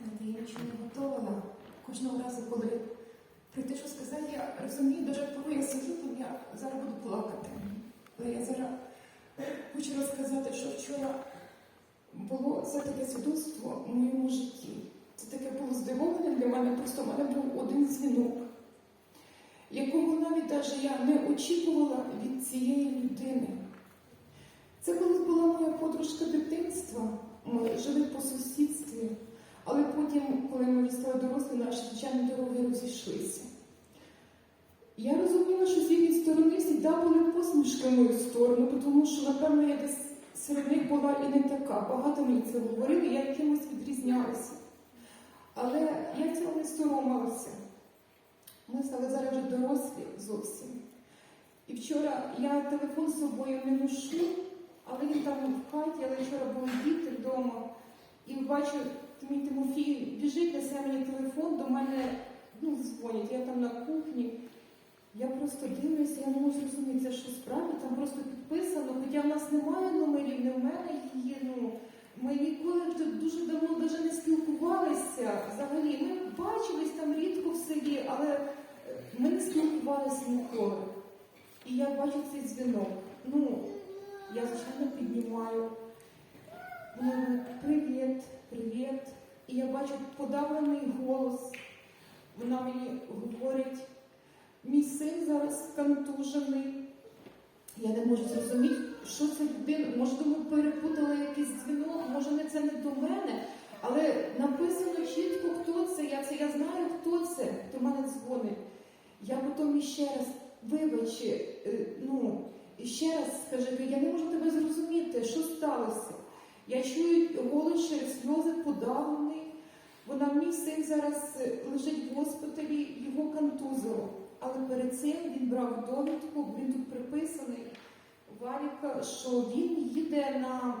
Знаєте, я нічого не готувала. Кожного разу, коли прийти, що сказати, я розумію, дуже коли я сиджу, там я зараз буду плакати. Але я зараз хочу розказати, що вчора було це таке свідоцтво в моєму житті. Це таке було здивоване для мене, просто в мене був один дзвінок, якого навіть даже я не очікувала від цієї людини. Це колись була моя подружка дитинства. Ми жили по сусідстві, але потім, коли ми вже стали дорослі, наші звичайні дороги розійшлися. Я розуміла, що з їхньої сторони завжди були посмішки в мою сторону, тому що, напевно, я десь серед них була і не така. Багато мені це говорили, я якимось відрізнялася. Але я цього не соромилася. Ми стали зараз вже дорослі зовсім. І вчора я телефон з собою не ношу, але він там в хаті, але вчора були діти вдома. І бачу, мій Тимофій біжить, несе мені телефон, до мене ну, дзвонять, я там на кухні. Я просто дивлюся, я не можу зрозуміти, це що справді, там просто підписано, хоча в нас немає номерів, не в мене її. Ну, ми ніколи дуже давно навіть не спілкувалися взагалі. Ми бачились там рідко в селі, але е, ми не спілкувалися ніколи. І я бачу цей дзвінок. Ну, я звичайно піднімаю. Привіт, привіт. І я бачу подавлений голос. Вона мені говорить, мій син зараз контужений. Я не можу зрозуміти, що це людина. Може, думаю, перепутала якийсь дзвінок, може, не це не до мене. Але написано чітко, хто це. Я це я знаю, хто це, хто мене дзвонить. Я потім іще раз, вибач, е, ну, і ще раз скажи, я не можу тебе зрозуміти, що сталося. Я чую голос через сльози подавлений. Вона мій син зараз е, лежить в госпіталі, його контузило. Але перед цим він брав довідку, він тут приписаний Валіка, що він їде на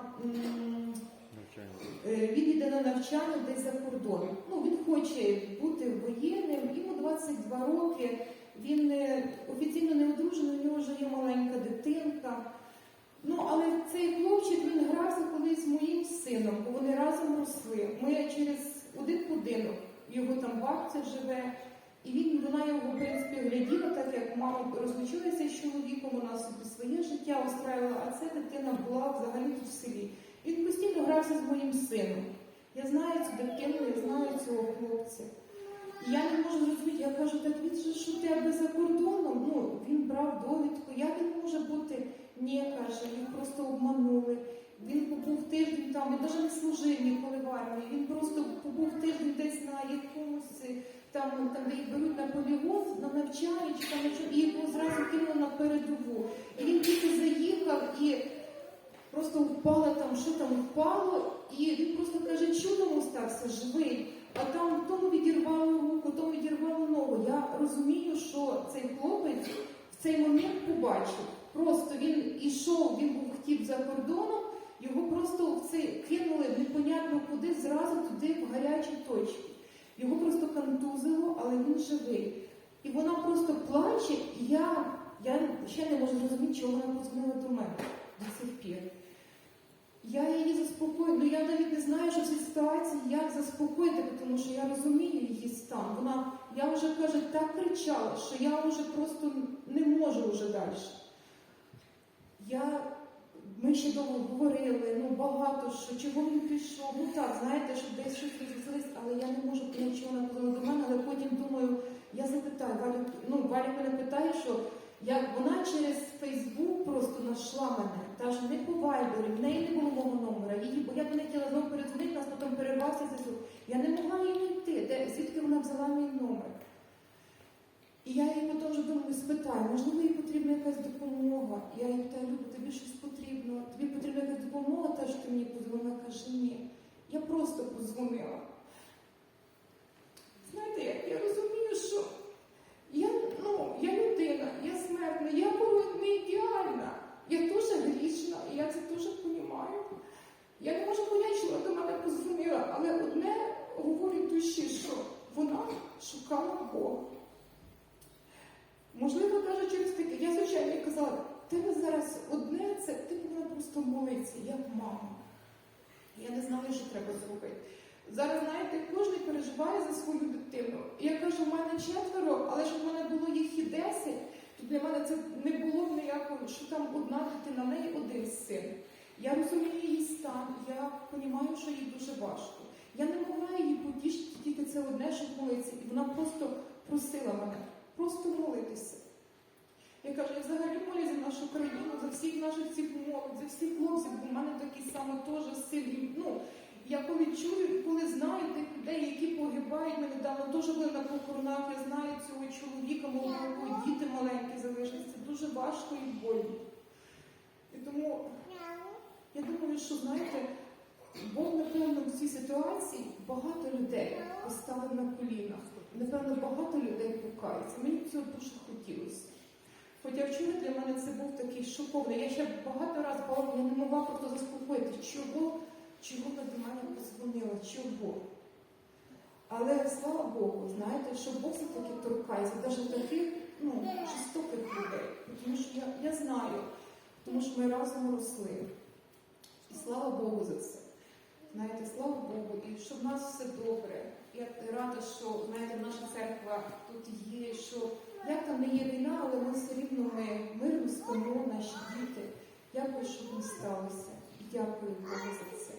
е, він їде на навчання десь за кордон. Ну він хоче бути воєнним, йому 22 роки. Він е, офіційно не одружений, у нього вже є маленька дитинка. Ну, але цей хлопчик він грався колись з моїм сином, бо вони разом росли. Ми через один будинок, його там бабця живе, і він вона його в принципі гляділа, так як мама розлучилася з чоловіком, вона собі своє життя устраювала, а ця дитина була взагалі тут в селі. Він постійно грався з моїм сином. Я знаю цю дитину, я знаю цього хлопця. Я не можу зрозуміти, я кажу, так він же у тебе за кордоном, ну, він брав довідку, як він може бути? Ні, каже, їх просто обманули. Він побув тиждень там, він навіть не служив ніколи в армії, він просто побув тиждень десь на якомусь е, там, там де їх беруть на полігон, на навчання, чи там і його зразу кинули на передову. І він тільки заїхав і просто впало там, що там впало, і він просто каже, чудом остався живий. А там тому відірвало руку, тому відірвало ногу. Я розумію, що цей хлопець в цей момент побачив. Просто він ішов, він був хотів за кордоном, його просто в цей кинули непонятно куди, зразу туди в гарячі точки. Його просто контузило, але він живий. І вона просто плаче, і я, я ще не можу зрозуміти, чого вона позвонила до мене до сих пір. Я її заспокою, ну я навіть не знаю, що в цій ситуації як заспокоїти, тому що я розумію її стан. Вона, я вже каже, так кричала, що я вже просто не можу вже далі. Я, ми ще довго говорили, ну багато що, чого він пішов. Ну так, знаєте, що десь щось розвеселись, але я не можу нічого не подала до мене, але потім думаю, я запитаю, Валю, ну Валя мене питає, що як вона через Фейсбук просто знайшла мене, та ж не по вайбері, в неї не було мого номера. Її, бо я до неї знову передзвонити, нас потім перервався зв'язок. Я не могла її знайти, де, звідки вона взяла мій номер. І я думаю, спитаю, можливо, їй потрібна якась допомога. Я їй питаю, Люба, тобі щось потрібно? Тобі потрібна якась допомога, та що ти мені подзвонила? Каже, ні. Я просто подзвонила. Знаєте, я, я розумію, що я, ну, я людина, я смертна, я порой не ідеальна. Я теж грішна, і я це теж розумію. Я не можу поняти, що вона до мене позвонила, але одне говорить душі, що вона шукала Бога. Можливо, каже, через таке. Я звичайно їй казала, тебе зараз одне це, ти повинна просто молитися, як Я не знаю, що треба зробити. Зараз, знаєте, кожен переживає за свою дитину. Я кажу, в мене четверо, але щоб в мене було їх і десять, то для мене це не було б ніякого, що там одна дитина, неї один син. Я розумію її стан, я розумію, що їй дуже важко. Я не могла її потішити тільки це одне, щоб молитися. І вона просто просила мене, просто молитися. Я кажу, я взагалі молюсь за нашу країну, за всіх наших цих молодь, за всіх хлопців, бо в мене такі саме теж сильні. Ну, я коли чую, коли знаю тих людей, які погибають, ми недавно теж були на похоронах, я знаю цього чоловіка молодого, діти маленькі залишилися. Дуже важко і больно. І тому я думаю, що знаєте, Бог, напевно, в цій ситуації багато людей поставив на колінах. Напевно, багато людей покаються. Мені цього дуже хотілося. Хоча вчора для мене це був такий шоковний. Я ще багато разів бачила, я не могла просто заспокоїти, чого, чого вона до мене подзвонила, чого. Але слава Богу, знаєте, що Бог все-таки торкається навіть таких ну, жорстоких людей. Тому що я, я знаю, тому що ми разом росли. І слава Богу за це. Знаєте, слава Богу, і щоб в нас все добре. Я рада, що знаєте, наша церква тут є, що як там не є війна, але ми все рівно ми мирно спимо, наші діти. Дякую, що не сталося. Дякую Богу за це.